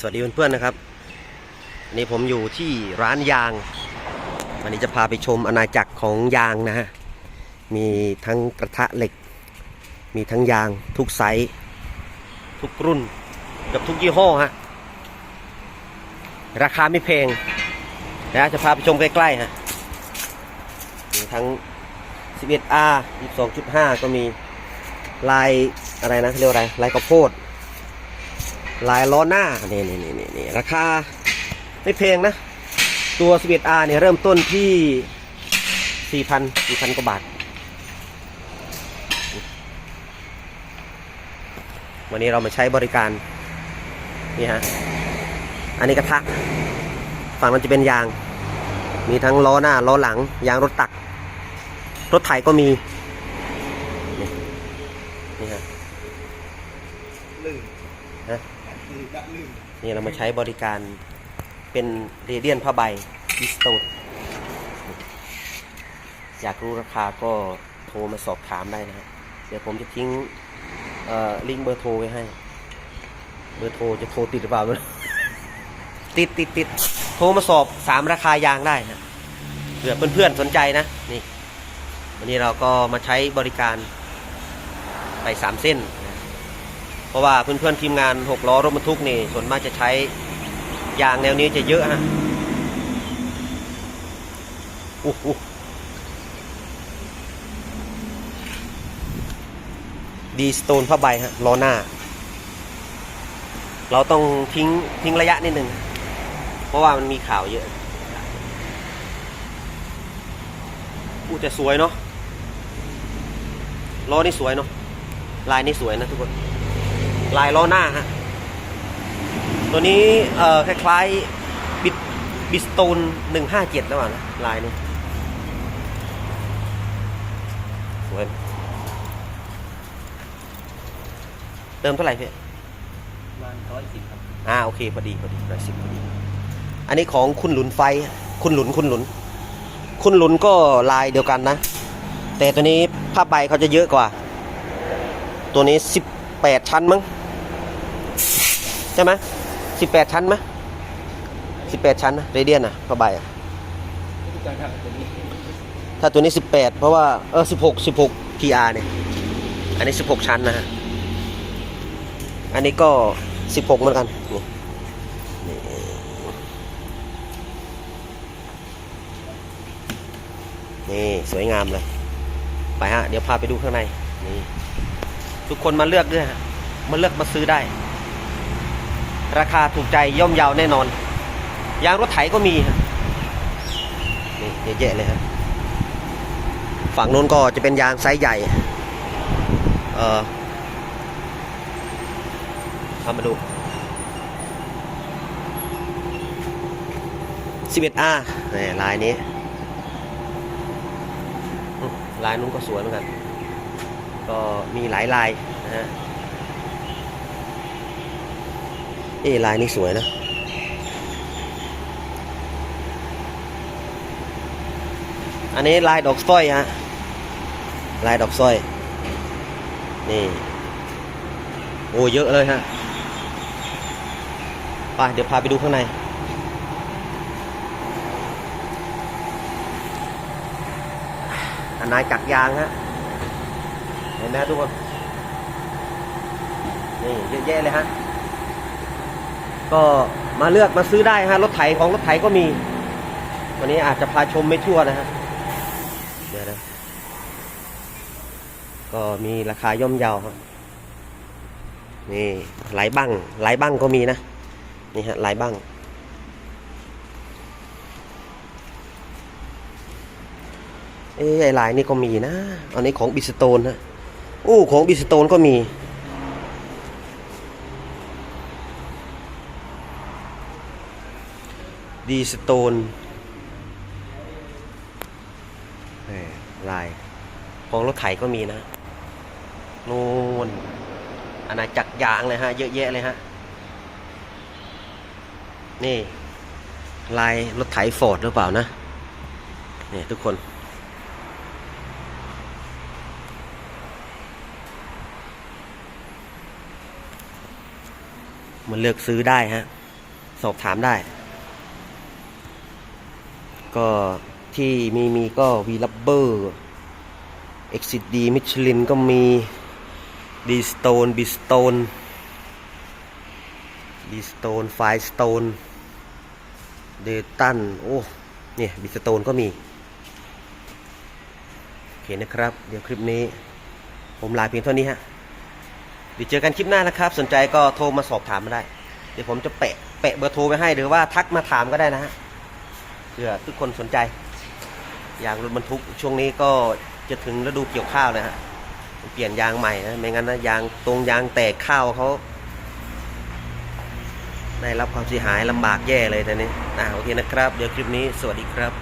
สวัสดีเพื่อนๆนะครับนนี้ผมอยู่ที่ร้านยาง วันนี้จะพาไปชมอาณาจักรของยางนะฮะมีทั้งกระทะเหล็ก มีทั้งยางทุกไซส์ทุกรุ่นกับทุกยี่ห้อฮะราคาไม่แพงนะจะพาไปชมใกล้ๆฮะมีทั้ง 11R 22.5 ก็มีลายอะไรนะเรียกว่าอะไรลายข้าวโพด ลายล้อหน้านี่นี่นี่นี่นี่ราคาไม่แพงนะ ตัว 11R เนี่ยเริ่มต้นที่ 4,000 4,000 กว่าบาท วันนี้เรามาใช้บริการ นี่ฮะ อันนี้กระทะ ฝั่งนั้นจะเป็นยาง มีทั้งล้อหน้า ล้อหลัง ยางรถตัก รถไถก็มี นี่นี่ฮะลื่นฮะลื่ นี่เรามาใช้บริการเป็นเรเดียนผ้าใบดิสโตนอยากรู้ราคาก็โทรมาสอบถามได้นะครับเดี๋ยวผมจะทิ้งลิงก์เบอร์โทรไว้ให้ เบอร์โทรจะโทรติดหรือเปล่าไม่รู้ติดติดติดโทรมาสอบสามราคายางได้นะเผื่อเพื่อนๆสนใจนะนี่วันนี้เราก็มาใช้บริการไปสามเส้น เพราะว่าเพื่อนๆทีมงานหกล้อรถบรรทุกนี่ส่วนมากจะใช้ยางแนวนี้จะเยอะฮะอู้หูดีสโตนผ้าใบฮะล้อหน้า เราต้องทิ้งทิ้งระยะนิดนึงเพราะว่ามันมีข่าวเยอะอู้แต่สวยเนาะล้อนี่สวยเนาะลายนี่สวยนะทุกคน ลายล้อหน้าฮะตัวนี้เอ่อคล้ายๆบิดบิสโตนหนึ่งห้าเจ็ดแล้วอะนะลายนี้สวยเติมเท่าไหร่พี่ประมาณร้อยสิบครับอ่าโอเคพอดีพอดีร้อยสิบพอดี อันนี้ของคุณหลุนไฟ คุณหลุนคุณหลุน คุณหลุนก็ลายเดียวกันนะ แต่ตัวนี้ผ้าใบเขาจะเยอะกว่า ตัวนี้สิบแปดชั้นมั้ง ใช่ไหมสิบแปดชั้นไหมสิบแปดชั้นนะเรเดียนอะผ้าใบอะที่การทำตัวนี้ถ้าตัวนี้สิบแปดเพราะว่าเออสิบหกสิบหก PR เนี่ย อันนี้สิบหกชั้นนะฮะอันนี้ก็สิบหกเหมือนกันนี่นี่นี่สวยงามเลย ไปฮะ เดี๋ยวพาไปดูข้างในนี่ทุกคนมาเลือกด้วยฮะมาเลือกมาซื้อได้ ราคาถูกใจย่อมเยาวแน่นอน ยางรถไถก็มีนี่เยอะแยะเลยครับ ฝั่งนู้นก็จะเป็นยางไซส์ใหญ่เออทำมาดู 11R นี่ลายนี้ลายนู้นก็สวยเหมือนกัน ก็มีหลายลายนะฮะ เอ้ลายนี้สวยนะ อันนี้ลายดอกสร้อยฮะ ลายดอกสร้อย นี่ โอ้เยอะเลยฮะไปเดี๋ยวพาไปดูข้างในอันนายจักยางฮะ เห็นไหมทุกคน นี่เยอะแยะเลยฮะ ก็มาเลือกมาซื้อได้ฮะรถไถของรถไถก็มี วันนี้อาจจะพาชมไม่ทั่วนะฮะเดี๋ยวนะก็มีราคาย่อมเยาครับนี่หลายบังหลายบังก็มีนะนี่ฮะหลายบังเอ้ไอ้ลายนี่ก็มีนะ อันนี้ของบิสโตนนะอู้ของบิสโตนก็มี ดีสโตนลาย ของรถไถก็มีนะนู่นอาณาจักรยางเลยฮะ เยอะแยะเลยฮะ นี่ ลายรถไถฟอร์ดหรือเปล่านะเนี่ยทุกคนมันเลือกซื้อได้ฮะ สอบถามได้ ก็ที่มีมีก็วีลับเบอร์เอ็กซิดีมิชลินก็มีดีสโตนบิสโตนดีสโตนไฟสโตนเดตันโอ้เนี่ยบิสโตนก็มี โอเคนะครับ เดี๋ยวคลิปนี้ ผมลาเพียงเท่านี้ฮะเดี๋ยวเจอกันคลิปหน้านะครับ สนใจก็โทรมาสอบถามมาได้ เดี๋ยวผมจะแปะแปะเบอร์โทรไปให้หรือว่าทักมาถามก็ได้นะฮะ เพื่อทุกคนสนใจ อย่างรถบรรทุกช่วงนี้ก็จะถึงฤดูเกี่ยวข้าวนะฮะเปลี่ยนยางใหม่นะไม่งั้นนะยางตรงยางแตกข้าวเขาได้รับความเสียหายลำบากแย่เลยตอนนี้อ่าโอเคนะครับ เดี๋ยวคลิปนี้สวัสดีครับ